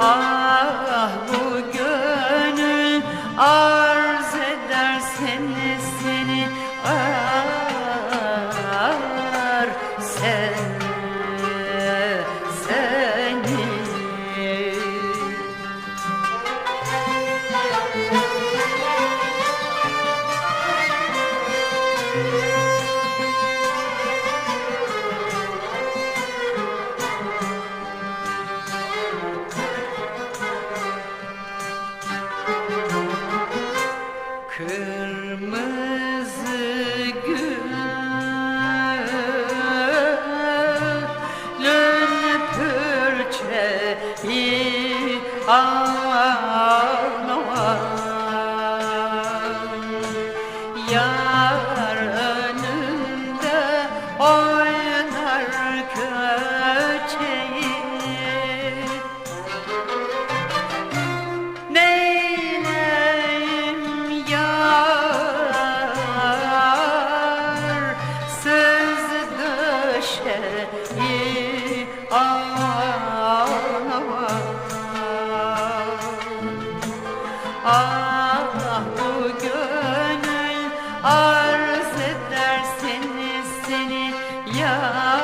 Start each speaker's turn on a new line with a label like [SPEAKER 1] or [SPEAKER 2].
[SPEAKER 1] Ah bu gönül arz eder Yar önünde oynar köçeyi Neyleyim yar döşeyi Ah bu gönül arz eder seni seni ya